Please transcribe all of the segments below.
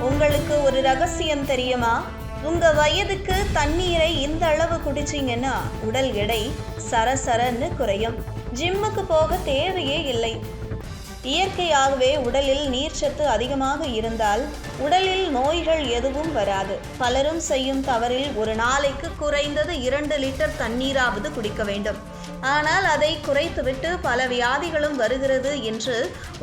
உங்களுக்கு ஒரு ரகசியம் தெரியுமா? உங்க வயதுக்கு தண்ணீரை இந்த அளவு குடிச்சீங்கன்னா உடல் எடை சரசரன்னு குறையும். ஜிம்முக்கு போக தேவையே இல்லை. இயற்கையாகவே உடலில் நீர்ச்சத்து அதிகமாக இருந்தால் உடலில் நோய்கள் எதுவும் வராது. பலரும் செய்யும் தவறில் ஒரு நாளைக்கு குறைந்தது இரண்டு லிட்டர் தண்ணீராவது குடிக்க வேண்டும். ஆனால் அதை குறைத்துவிட்டு பல வியாதிகளும் வருகிறது என்று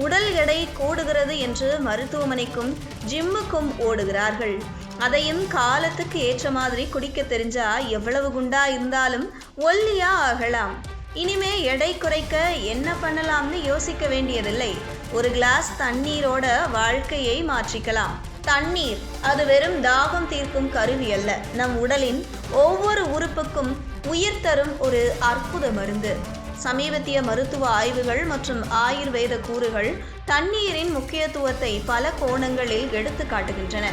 உடல் எடை கூடுகிறது என்று மருத்துவமனைக்கும் ஜிம்முக்கும் ஓடுகிறார்கள். அதையும் காலத்துக்கு ஏற்ற மாதிரி குடிக்க தெரிஞ்சா எவ்வளவு குண்டா இருந்தாலும் ஒல்லியா ஆகலாம். இனிமே எடை குறைக்க என்ன பண்ணலாம்னு யோசிக்க வேண்டியதில்லை. ஒரு கிளாஸ் தண்ணீரோட வாழ்க்கையை மாற்றிக்கலாம். தண்ணீர் அது வெறும் தாகம் தீர்க்கும் கருவி அல்ல. நம் உடலின் ஒவ்வொரு உறுப்புக்கும் உயிர் தரும் ஒரு அற்புத மருந்து. சமீபத்திய மருத்துவ ஆய்வுகள் மற்றும் ஆயுர்வேத கூறுகள் தண்ணீரின் முக்கியத்துவத்தை பல கோணங்களில் எடுத்து காட்டுகின்றன.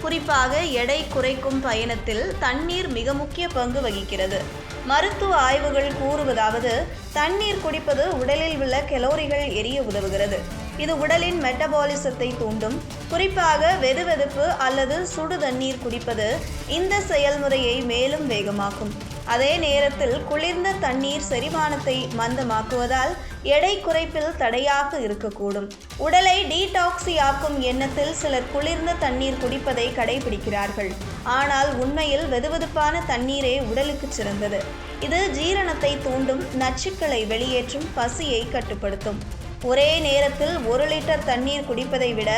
குறிப்பாக எடை குறைக்கும் பயணத்தில் தண்ணீர் மிக முக்கிய பங்கு வகிக்கிறது. மருத்துவ ஆய்வுகள் கூறுவதாவது தண்ணீர் குடிப்பது உடலில் உள்ள கெலோரிகள் எரிய உதவுகிறது. இது உடலின் மெட்டபாலிசத்தை தூண்டும். குறிப்பாக வெதுவெதுப்பு அல்லது சுடு தண்ணீர் குடிப்பது இந்த செயல்முறையை மேலும் வேகமாக்கும். அதே நேரத்தில் குளிர்ந்த தண்ணீர் செரிமானத்தை மந்தமாக்குவதால் எடை குறைப்பில் தடையாக இருக்கக்கூடும். உடலை டீடாக்சி ஆக்கும் எண்ணத்தில் சிலர் குளிர்ந்த தண்ணீர் குடிப்பதை கடைபிடிக்கிறார்கள். ஆனால் உண்மையில் வெதுவெதுப்பான தண்ணீரே உடலுக்கு சிறந்தது. இது ஜீரணத்தை தூண்டும் நச்சுக்களை வெளியேற்றும் பசியை கட்டுப்படுத்தும். ஒரே நேரத்தில் ஒரு லிட்டர் தண்ணீர் குடிப்பதை விட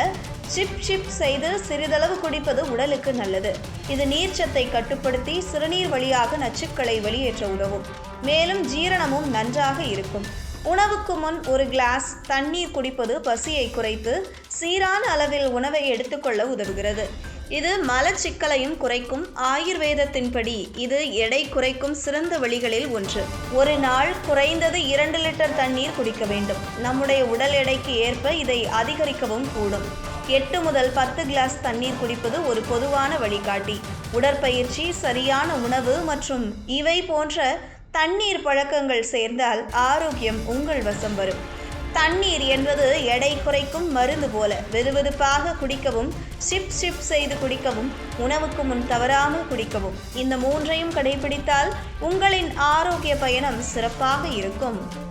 சிப் சிப் செய்து சிறிதளவு குடிப்பது உடலுக்கு நல்லது. இது நீர்ச்சத்தை கட்டுப்படுத்தி சிறுநீர் வழியாக நச்சுக்களை வெளியேற்ற உதவும். மேலும் ஜீரணமும் நன்றாக இருக்கும். உணவுக்கு முன் ஒரு கிளாஸ் தண்ணீர் குடிப்பது பசியை குறைத்து சீரான அளவில் உணவை எடுத்துக்கொள்ள உதவுகிறது. இது மலச்சிக்கலையும் குறைக்கும். ஆயுர்வேதத்தின்படி இது எடை குறைக்கும் சிறந்த வழிகளில் ஒன்று. ஒரு நாள் குறைந்தது இரண்டு லிட்டர் தண்ணீர் குடிக்க வேண்டும். நம்முடைய உடல் எடைக்கு ஏற்ப இதை அதிகரிக்கவும் கூடும். எட்டு முதல் பத்து கிளாஸ் தண்ணீர் குடிப்பது ஒரு பொதுவான வழிகாட்டி. உடற்பயிற்சி சரியான உணவு மற்றும் இவை போன்ற தண்ணீர் பழக்கங்கள் சேர்ந்தால் ஆரோக்கியம் உங்கள் வசம் வரும். தண்ணீர் என்பது எடை குறைக்கும் மருந்து போல. வெதுவெதுப்பாக குடிக்கவும் சிப் சிப் செய்து குடிக்கவும் உணவுக்கு முன் தவறாமல் குடிக்கவும். இந்த மூன்றையும் கடைபிடித்தால் உங்களின் ஆரோக்கிய பயணம் சிறப்பாக இருக்கும்.